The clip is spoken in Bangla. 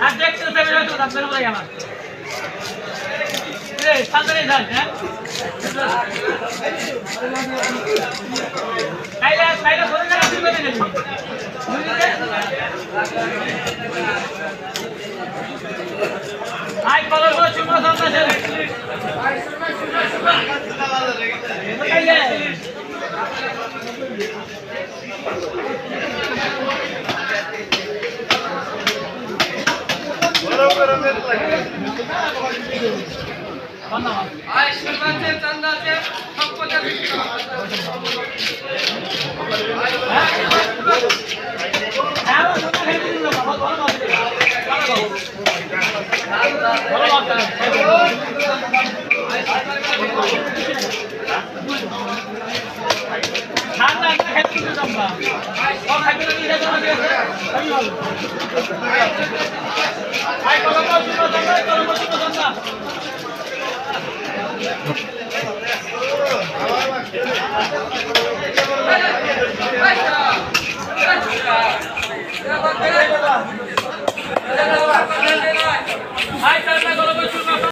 Objective to the result of the আয় কলর করে চুমা সামনে আয় সর্বাঞ্চে চান্দা আছে সব কথা ভালো ভালো ভালো ভালো ঠান্ডা না খেতে দিতে আমরা ও খাইতে দিতে যাব